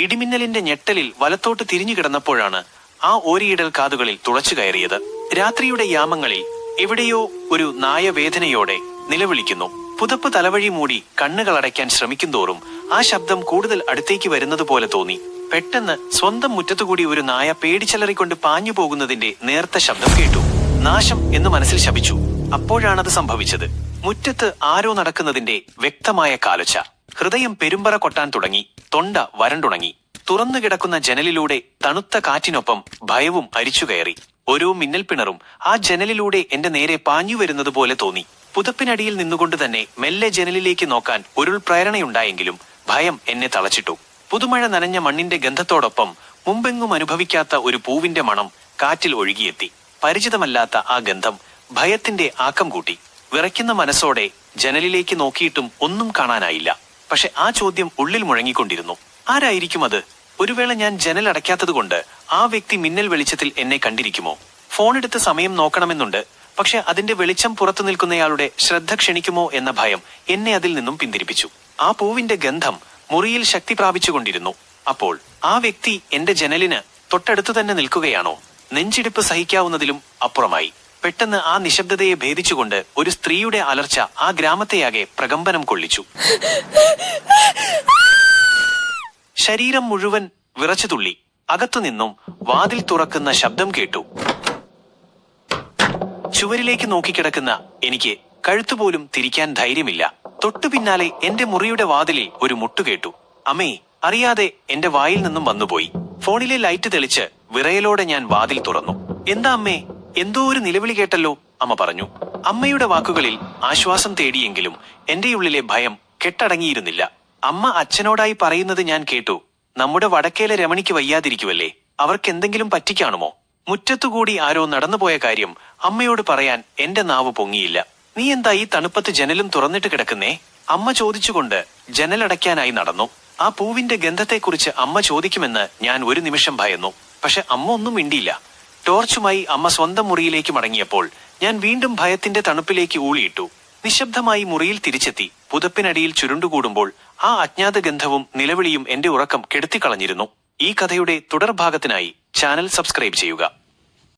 ഇടിമിന്നലിന്റെ ഞെട്ടലിൽ വലത്തോട്ട് തിരിഞ്ഞു കിടന്നപ്പോഴാണ് ആ ഓരിയിടൽ കാതുകളിൽ തുളച്ചു കയറിയത്. രാത്രിയുടെ യാമങ്ങളിൽ എവിടെയോ ഒരു നായവേദനയോടെ നിലവിളിക്കുന്നു. പുതപ്പ് തലവഴി മൂടി കണ്ണുകൾ അടയ്ക്കാൻ ശ്രമിക്കും തോറും ആ ശബ്ദം കൂടുതൽ അടുത്തേക്ക് വരുന്നത് പോലെ തോന്നി. പെട്ടെന്ന് സ്വന്തം മുറ്റത്തുകൂടി ഒരു നായ പേടിച്ചലറിക്കൊണ്ട് പാഞ്ഞു പോകുന്നതിന്റെ നേർത്ത ശബ്ദം കേട്ടു. നാശം എന്ന് മനസ്സിൽ ശപിച്ചു. അപ്പോഴാണത് സംഭവിച്ചത്. മുറ്റത്ത് ആരോ നടക്കുന്നതിന്റെ വ്യക്തമായ കാലച്ച. ഹൃദയം പെരുമ്പറ കൊട്ടാൻ തുടങ്ങി തൊണ്ട വരണ്ടുണങ്ങി തുറന്നു കിടക്കുന്ന ജനലിലൂടെ തണുത്ത കാറ്റിനൊപ്പം ഭയവും അരിച്ചുകയറി ഓരോ മിന്നൽപ്പിണറും ആ ജനലിലൂടെ എന്റെ നേരെ പാഞ്ഞു വരുന്നത് പോലെ തോന്നി. പുതപ്പിനടിയിൽ നിന്നുകൊണ്ട് തന്നെ മെല്ലെ ജനലിലേക്ക് നോക്കാൻ ഒരു പ്രേരണയുണ്ടായെങ്കിലും ഭയം എന്നെ തളച്ചിട്ടു. പുതുമഴ നനഞ്ഞ മണ്ണിന്റെ ഗന്ധത്തോടൊപ്പം മുമ്പെങ്ങും അനുഭവിക്കാത്ത ഒരു പൂവിന്റെ മണം കാറ്റിൽ ഒഴുകിയെത്തി. പരിചിതമല്ലാത്ത ആ ഗന്ധം ഭയത്തിന്റെ ആക്കം കൂട്ടി. വിറയ്ക്കുന്ന മനസ്സോടെ ജനലിലേക്ക് നോക്കിയിട്ടും ഒന്നും കാണാനായില്ല. പക്ഷെ ആ ചോദ്യം ഉള്ളിൽ മുഴങ്ങിക്കൊണ്ടിരുന്നു. ആരായിരിക്കും അത്? ഒരു വേള ഞാൻ ജനൽ അടയ്ക്കാത്തതുകൊണ്ട് ആ വ്യക്തി മിന്നൽ വെളിച്ചത്തിൽ എന്നെ കണ്ടിരിക്കുമോ? ഫോണെടുത്ത് സമയം നോക്കണമെന്നുണ്ട്. പക്ഷെ അതിന്റെ വെളിച്ചം പുറത്തു നിൽക്കുന്നയാളുടെ ശ്രദ്ധ ക്ഷണിക്കുമോ എന്ന ഭയം എന്നെ അതിൽ നിന്നും പിന്തിരിപ്പിച്ചു. ആ പൂവിന്റെ ഗന്ധം മുറിയിൽ ശക്തി പ്രാപിച്ചുകൊണ്ടിരുന്നു. അപ്പോൾ ആ വ്യക്തി എന്റെ ജനലിന് തൊട്ടടുത്തു തന്നെ നിൽക്കുകയാണോ? നെഞ്ചിടിപ്പ് സഹിക്കാവുന്നതിലും അപ്പുറമായി. പെട്ടെന്ന് ആ നിശബ്ദതയെ ഭേദിച്ചുകൊണ്ട് ഒരു സ്ത്രീയുടെ അലർച്ച ആ ഗ്രാമത്തെയാകെ പ്രകമ്പനം കൊള്ളിച്ചു. ശരീരം മുഴുവൻ വിറച്ചു തുള്ളി. അകത്തുനിന്നും വാതിൽ തുറക്കുന്ന ശബ്ദം കേട്ടു. ചുവരിലേക്ക് നോക്കിക്കിടക്കുന്ന എനിക്ക് കഴുത്തുപോലും തിരിക്കാൻ ധൈര്യമില്ല. തൊട്ടു പിന്നാലെ എന്റെ മുറിയുടെ വാതിലിൽ ഒരു മുട്ടു കേട്ടു. അമ്മേ അറിയാതെ എന്റെ വായിൽ നിന്നും വന്നുപോയി. ഫോണിലെ ലൈറ്റ് തെളിച്ച് വിറയലോടെ ഞാൻ വാതിൽ തുറന്നു. എന്താ അമ്മേ? എന്തോ ഒരു നിലവിളി കേട്ടല്ലോ അമ്മ പറഞ്ഞു. അമ്മയുടെ വാക്കുകളിൽ ആശ്വാസം തേടിയെങ്കിലും എന്റെ ഉള്ളിലെ ഭയം കെട്ടടങ്ങിയിരുന്നില്ല. അമ്മ അച്ഛനോടായി പറയുന്നത് ഞാൻ കേട്ടു. നമ്മുടെ വടക്കേലെ രമണിക്ക് വയ്യാതിരിക്കുവല്ലേ? അവർക്ക് എന്തെങ്കിലും പറ്റിക്കാണുമോ? മുറ്റത്തുകൂടി ആരോ നടന്നുപോയ കാര്യം അമ്മയോട് പറയാൻ എന്റെ നാവ് പൊങ്ങിയില്ല. നീ എന്താ ഈ തണുപ്പത്ത് ജനലും തുറന്നിട്ട് കിടക്കുന്നേ? അമ്മ ചോദിച്ചുകൊണ്ട് ജനലടയ്ക്കാനായി നടന്നു. ആ പൂവിന്റെ ഗന്ധത്തെക്കുറിച്ച് അമ്മ ചോദിക്കുമെന്ന് ഞാൻ ഒരു നിമിഷം ഭയന്നു. പക്ഷെ അമ്മ ഒന്നും മിണ്ടിയില്ല. ടോർച്ചുമായി അമ്മ സ്വന്തം മുറിയിലേക്ക് മടങ്ങിയപ്പോൾ ഞാൻ വീണ്ടും ഭയത്തിന്റെ തണുപ്പിലേക്ക് ഊളിയിട്ടു. നിശബ്ദമായി മുറിയിൽ തിരിച്ചെത്തി. പുതപ്പിനടിയിൽ ചുരുണ്ടുകൂടുമ്പോൾ ആ അജ്ഞാത ഗന്ധവും നിലവിളിയും എന്റെ ഉറക്കം കെടുത്തിക്കളഞ്ഞിരുന്നു. ഈ കഥയുടെ തുടർഭാഗത്തിനായി ചാനൽ സബ്സ്ക്രൈബ് ചെയ്യുക.